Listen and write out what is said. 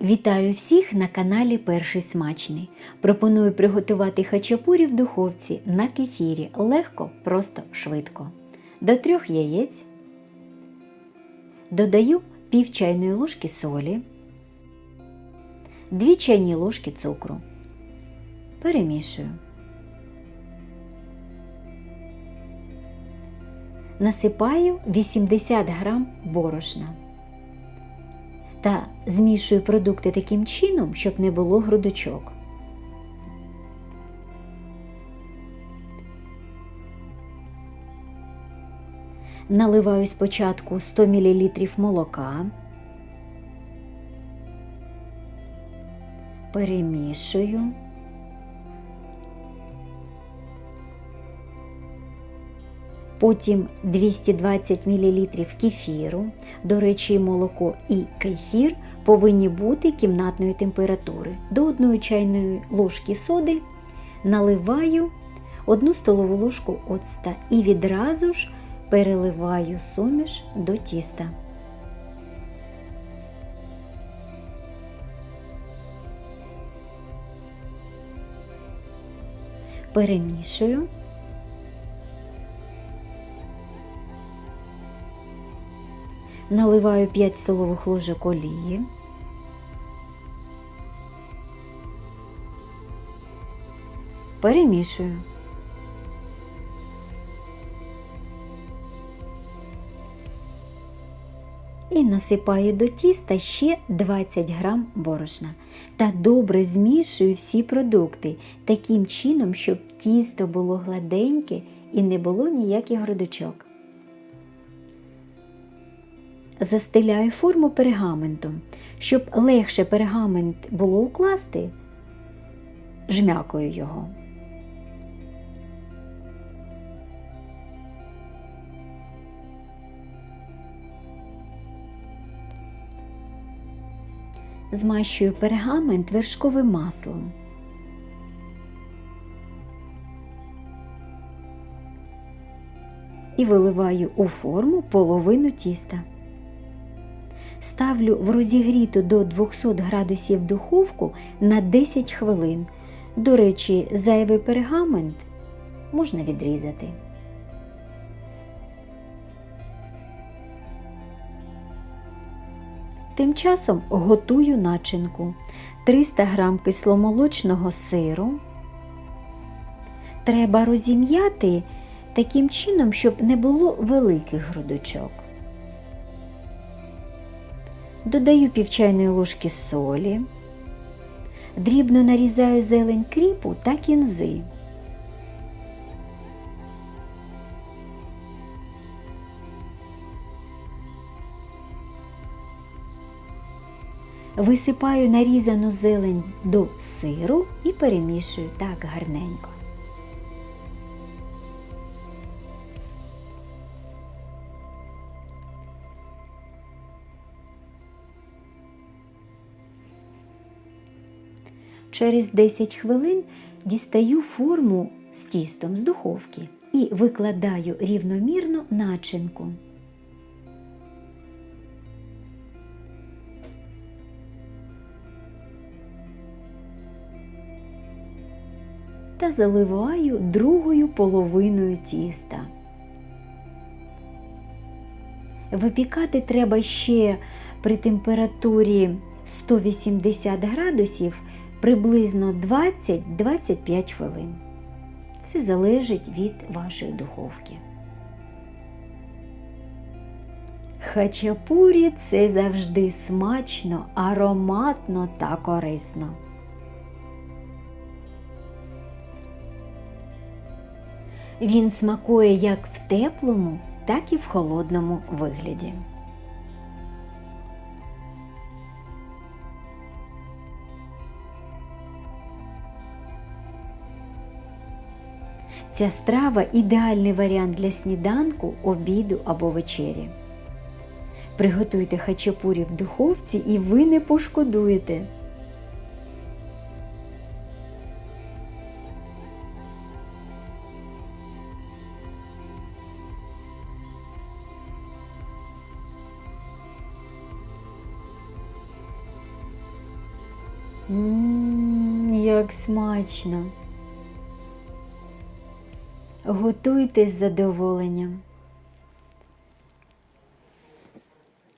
Вітаю всіх на каналі Перший Смачний. Пропоную приготувати хачапурі в духовці на кефірі. Легко, просто, швидко. До трьох яєць додаю пів чайної ложки солі, 2 чайні ложки цукру. Перемішую. Насипаю 80 грам борошна та змішую продукти таким чином, щоб не було грудочок. Наливаю спочатку 100 мл молока, перемішую. Потім 220 мл кефіру. До речі, молоко і кефір повинні бути кімнатної температури. До 1 чайної ложки соди наливаю 1 столову ложку оцта і відразу ж переливаю суміш до тіста. Перемішую. Наливаю 5 столових ложок олії. Перемішую. І насипаю до тіста ще 20 грам борошна та добре змішую всі продукти таким чином, щоб тісто було гладеньке і не було ніяких грудочок. Застеляю форму пергаментом. Щоб легше пергамент було укласти, жмякую його. Змащую пергамент вершковим маслом. І виливаю у форму половину тіста. Ставлю в розігріту до 200 градусів духовку на 10 хвилин. До речі, зайвий пергамент можна відрізати. Тим часом готую начинку 300 г кисломолочного сиру. Треба розім'яти таким чином, щоб не було великих грудочок. Додаю пів чайної ложки солі, дрібно нарізаю зелень кріпу та кінзи. Висипаю нарізану зелень до сиру і перемішую так гарненько. Через 10 хвилин дістаю форму з тістом з духовки і викладаю рівномірно начинку. Та заливаю другою половиною тіста. Випікати треба ще при температурі 180 градусів приблизно 20-25 хвилин. Все залежить від вашої духовки. Хачапурі це завжди смачно, ароматно та корисно. Він смакує як в теплому, так і в холодному вигляді. Ця страва ідеальний варіант для сніданку, обіду або вечері. Приготуйте хачапурі в духовці і ви не пошкодуєте. Ммм, як смачно. Готуйте з задоволенням.